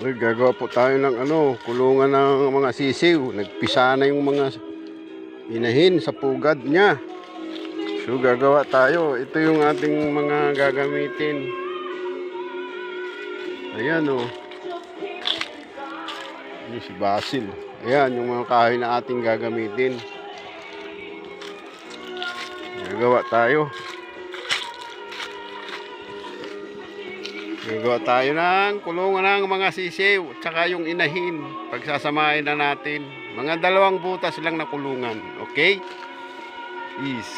Uy, gagawa po tayo ng ano, kulungan ng mga sisiw. Nagpisa na yung mga inahin sa pugad niya. So gagawa tayo. Ito yung ating mga gagamitin. Ayan o. Oh. Yung si Basil. Ayan yung mga kahoy na ating gagamitin. Gagawa tayo. Gagawa tayo ng kulungan ng mga sisiw tsaka yung inahin. Pagsasamahin na natin. Mga dalawang butas lang na kulungan. Okay? Is.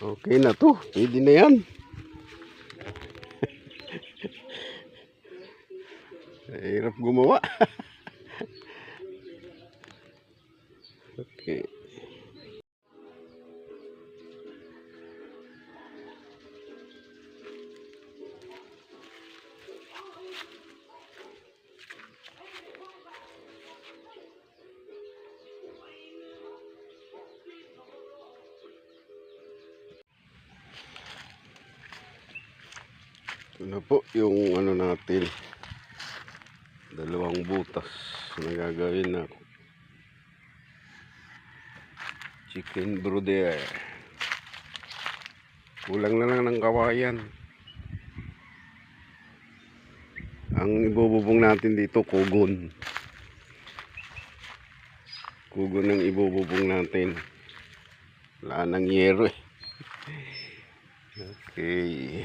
Okay na to. Pwede na yan. Hirap gumawa. okay. Ito na po yung ano natin. Dalawang butas na gagawin na chicken bruder. Kulang na lang ng kawayan. Ang ibububong natin dito kugon. Kugon ang ibububong natin. Wala nang yero eh. Okay.